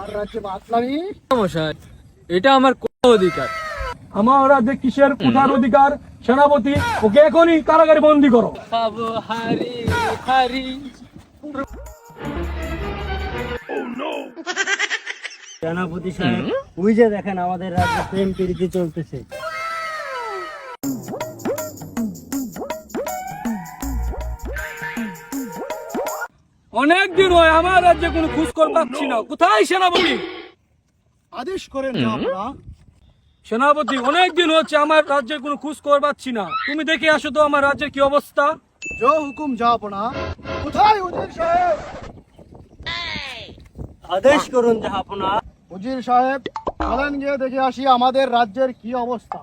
আর রাজ্যে মাতলামি মশাই এটা আমার কোন অধিকার? আমার রাজ্যে কিসের কোঠার অধিকার? সেনাপতি ওকে এখনই কারাগারে বন্দি করো। খাব হারি হারি সেনাপতি সাহেব ওই যে দেখেন আমাদের রাজ্যে প্রেম প্রীতি চলতেছে। অনেক দিন হয় আমার রাজ্যে কোনো খোঁজ কর পাচ্ছি না। কোথায় সেনাপতি? আদেশ করেন জাহাপনা সেনাপতি অনেক দিন হচ্ছে আমার রাজ্যে কোনো খোঁজ কর পাচ্ছি না। তুমি দেখে আসো তো আমার রাজ্যের কি অবস্থা। জো হুকুম জাহাপনা কোথায় উজির সাহেব? আদেশ করুন জাহাপনা উজির সাহেব চলেন গিয়ে দেখে আসি আমাদের রাজ্যের কি অবস্থা।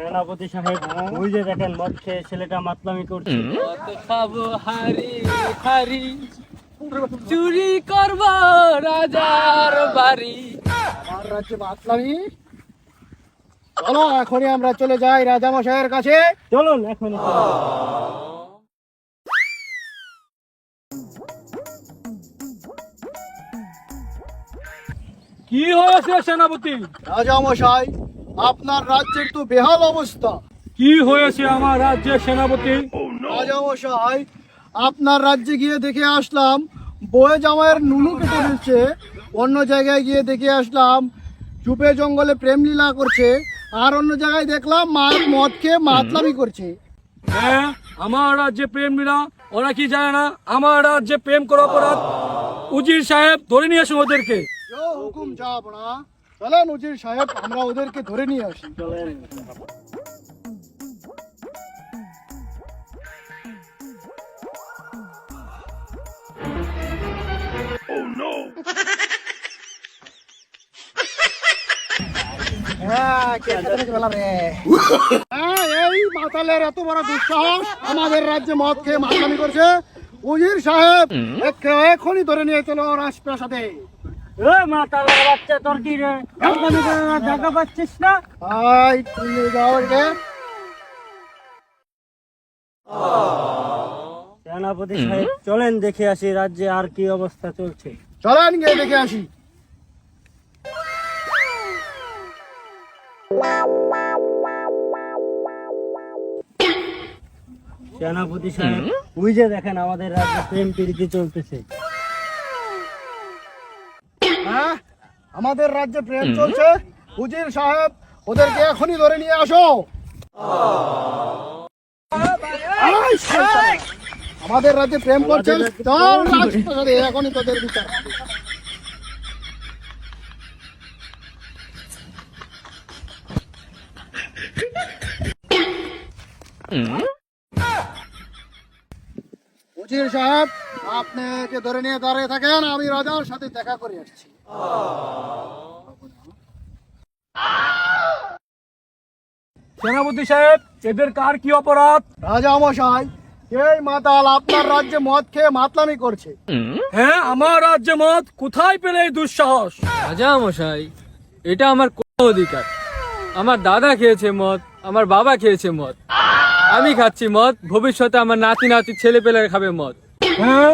সেনাপতি সাহেব ওই যে দেখেন মদ খেয়ে ছেলেটা মাতলামি করছে খাব হারি হারি চুরি করব রাজার বাড়ি রাজ্যে মাতলামি চলো এখনই আমরা চলে যাই রাজামশাইয়ের কাছে চলুন এখন কি হয়েছে, সেনাপতি? রাজামশাই আপনার রাজ্যের তো বেহাল অবস্থা। কি হয়েছে আমার রাজ্যের সেনাপতি? রাজামশাই আপনার রাজ্যে গিয়ে দেখে আসলাম বয়ে জামাইয়ের নুনু কেটে ফেলছে অন্য জায়গায় গিয়ে দেখে আসলাম চুপে জঙ্গলে প্রেম লীলা করছে আর অন্য জায়গায় দেখলাম মাছ মদ খেয়ে মাতলামি করছে। হ্যাঁ আমার রাজ্যে প্রেম লীলা ওরা কি জানে না? আমার রাজ্যে প্রেম করা অপরাধ। উজির সাহেব ধরে নিয়ে আসুন ওদেরকে। হুকুম যাব না চলেন উজির সাহেব আমরা ওদেরকে ধরে নিয়ে আসি। চলেন হ্যাঁ এই মাতালের এত বড় দুঃসাহস আমাদের রাজ্যে মদ খেয়ে মাতলামি করছে। উজির সাহেব একে এখনই ধরে নিয়ে চলো রাজপ্রাসাদে। এ মাতালের বাচ্চা তোর কি রে? মাতলামি করার পাচ্ছিস না? আই তুই যাও এদিকে। সেনাপতি সাহেব চলেন দেখে আসি রাজ্যে আর কি অবস্থা চলছে। চলেন গিয়ে দেখে আসি। সেনাপতি সাহেব ওই যে দেখেন আমাদের রাজ্যে প্রেম প্রীতি চলতেছে। হ্যাঁ? আমাদের রাজ্যে প্রেম চলছে। উজির সাহেব ওদেরকে এখনই ধরে নিয়ে আসো। আমাদের রাজ্যে প্রেম করছে। চল রাজপ্রাসাদে এখনই তোদের বিচার। উজির সাহেব আপনাকে ধরে নিয়ে দাঁড়িয়ে থাকেন আমি রাজার সাথে দেখা করে আসছি। সেনাপতি সাহেব এদের কার কি অপরাধ? রাজা মশাই এই মাতাল আপনার রাজ্যে মদ খেয়ে মাতলামি করছে। হ্যাঁ আমার রাজ্যে মত কোথায় পেলে এই দুঃসাহস? রাজা মশাই এটা আমার কোন অধিকার। আমার দাদা খেয়েছে মদ আমার বাবা খেয়েছে মদ। আমি খাচ্ছি মদ ভবিষ্যতে আমার নাতি নাতি ছেলে পেলে খাবে মদ। হ্যাঁ?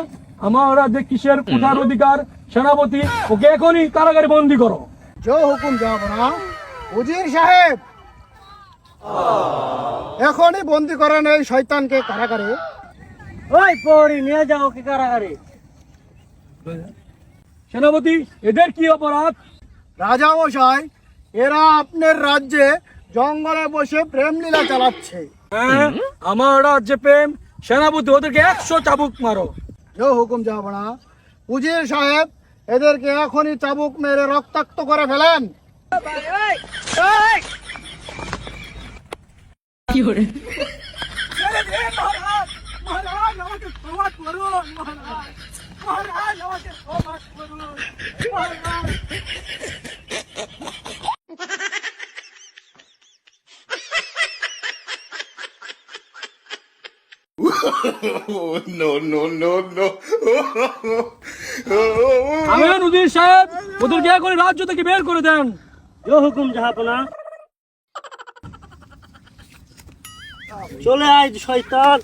আমার রাজ্যে কিসের কোঠার অধিকার? সেনাপতি ওকে এখনই কারাগারে বন্দি করো। জো হুকুম যাব না। উজির সাহেব! এখনই বন্দি করেন এই শয়তানকে কারাগারে। ওই পরি নিয়ে যাও কি কারাগারে। সেনাপতি এদের কি অপরাধ? রাজা মশাই এরা আপনার রাজ্যে জঙ্গলে বসে প্রেম লীলা চালাচ্ছে। হ্যাঁ আমার রাজ্যে প্রেম সেনাপতি ওদেরকে একশো চাবুক মারো। হুকুম যাব না উজির সাহেব এদেরকে এখনই চাবুক মেরে রক্তাক্ত করে ফেলেন। আমি উজির সাহেব ওদের গিয়ে করে রাজ্য থেকে বের করে দেন। ইয়ো হুকুম জাহাপনা চলে আয় শয়তান।